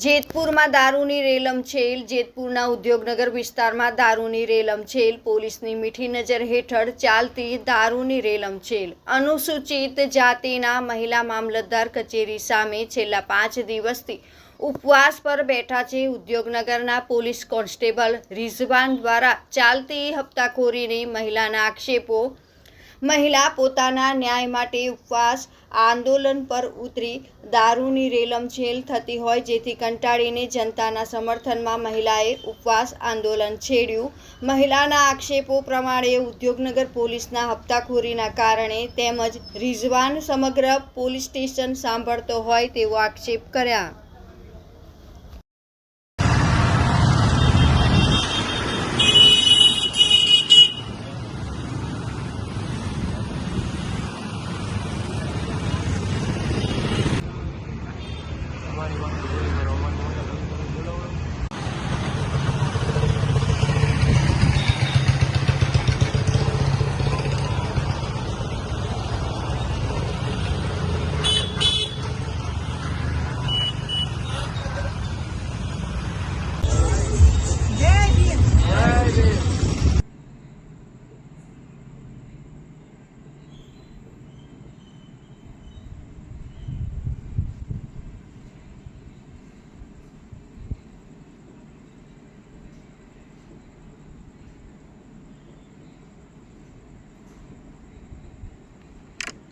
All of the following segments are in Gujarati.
જેતપુરમાં દારૂની રેલમછેલ જેતપુરના ઉદ્યોગનગર વિસ્તારમાં દારૂની રેલમછેલ પોલીસની મીઠી નજર હેઠળ ચાલતી દારૂની રેલમછેલ અનુસૂચિત જાતિના મહિલા મામલતદાર કચેરી સામે છેલ્લા પાંચ દિવસથી ઉપવાસ પર બેઠા છે ઉદ્યોગનગરના પોલીસ કોન્સ્ટેબલ રિઝવાન દ્વારા ચાલતી હપ્તાખોરીની મહિલાના આક્ષેપો મહિલા પોતાના ન્યાય માટે ઉપવાસ, આંદોલન પર ઉતરી દારૂની રેલમછેલ થતી હોય જેથી કંટાળીને જનતાના સમર્થનમાં મહિલાએ ઉપવાસ આંદોલન છેડ્યું. મહિલાના આક્ષેપો પ્રમાણે ઉદ્યોગનગર પોલીસના હપ્તાખોરીના કારણે તેમજ રિઝવાન સમગ્ર પોલીસ સ્ટેશન સાંભળતો હોય તેવો આક્ષેપ કર્યા.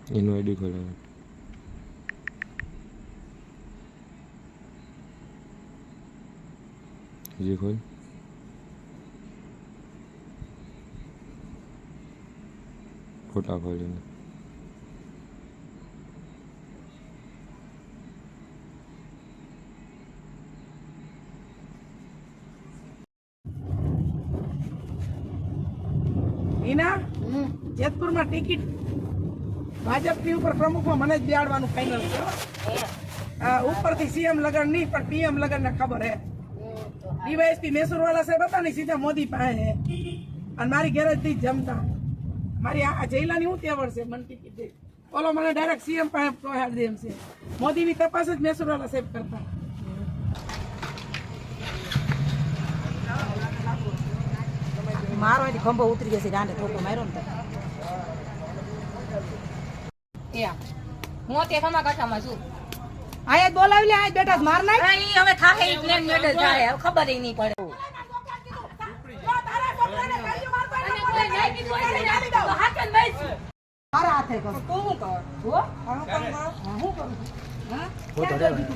એનું આઈડી ખોલાવે હજી ખોલ. ફોટા ખોલીને. જેતપુરમાં ટિકિટ ભાજપની ઉપર પ્રમુખમાં મને જ બેહાડવાનું ફાઇનલ છે. ઉપરથી સીએમ લગન નહીં, પણ પીએમ લગન ને ખબર હે. ડીવાયએસપી મેસુરવાલા સાહેબ હતા ને, સીધા મોદી પાસે. હે અને મારી ગેરેજથી જ જમતા. મારી આ જૈલાની હું તેવડ છે? મન કીધી ઓલો મને ડાયરેક્ટ સીએમ પાસે પહોંચાડી દે એમ છે. મોદીની તપાસ જ મેસુરવાલા સાહેબ કરતા. મારો ખંભો ઉતરી જશે દાંડે થોડો માર્યો ને તો હું તે ખમા કથામાં છું. અહીંયા બોલાવી લે આય બેટા માર નાખ. હા, ઈ હવે થાહે ઈ પ્લેન મેડલ જાય. હવે ખબર ઈ નહીં પડે. મારા હાથે કર. તું હું કર? હો? હા, હું કરું?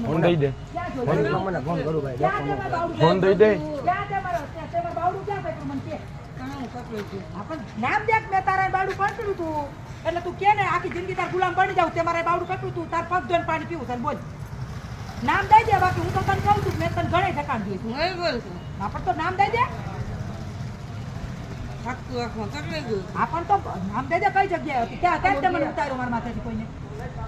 ફોન દઈ દે. ક્યાં જો? ક્યાં છે ફોન દઈ દે. ક્યાં છે મારો? ત્યાં છે બાવડું ક્યાં છે? તું મને કે. હા, પણ નામ દેખ મેં તારા બાવડું પડતું તું એટલે તું કે ને આખી જિંદગી તાર ગુલામ બની જાવ તે મારે બાવડું કટું તું તાર પગ ધોઈને પાણી પીવું છે બોલ. નામ દઈ દે બાકી હું તો તને કહું છું મેં તને ઘણે ઠકાણ દીધું હું એ બોલું છું. હા પણ તો નામ દઈ દે. હાથતું આંખમાં કરી લીધું. હા પણ તો નામ દઈ દે કઈ જગ્યાએ હતી? ક્યાં ક્યાં તે ઉતાર્યો મારા માથેથી કોઈને.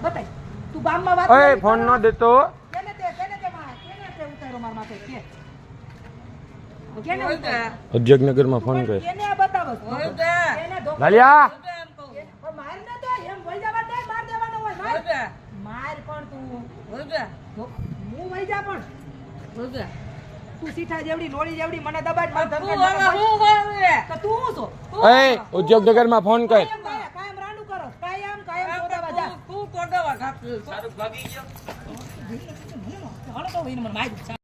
બતાય. તું ગામમાં વાત ઓય ફોન ન દેતો. કેને તે કેને તે માં કેને તે ઉતાર્યો મારા માથે? કે. કેને ફોન કર. કેને આ બતાવસ? લાલિયા પણ માર ન દે એમ વઈ જવા દે માર હોય માર પણ તું ધો- હું વઈ જા પણ તું સીઠા જેવડી લોળી જેવડી મને દબાડ માર ધમકાડ મને બોલ. તો તું હું છો? ઓય ઉદ્યોગનગરમાં ફોન કર. કાયમ કાયમ કાયમ રાંડું કરો. કાયમ કાયમ સોદાવા જા હાલો તો એને મને માર્યું.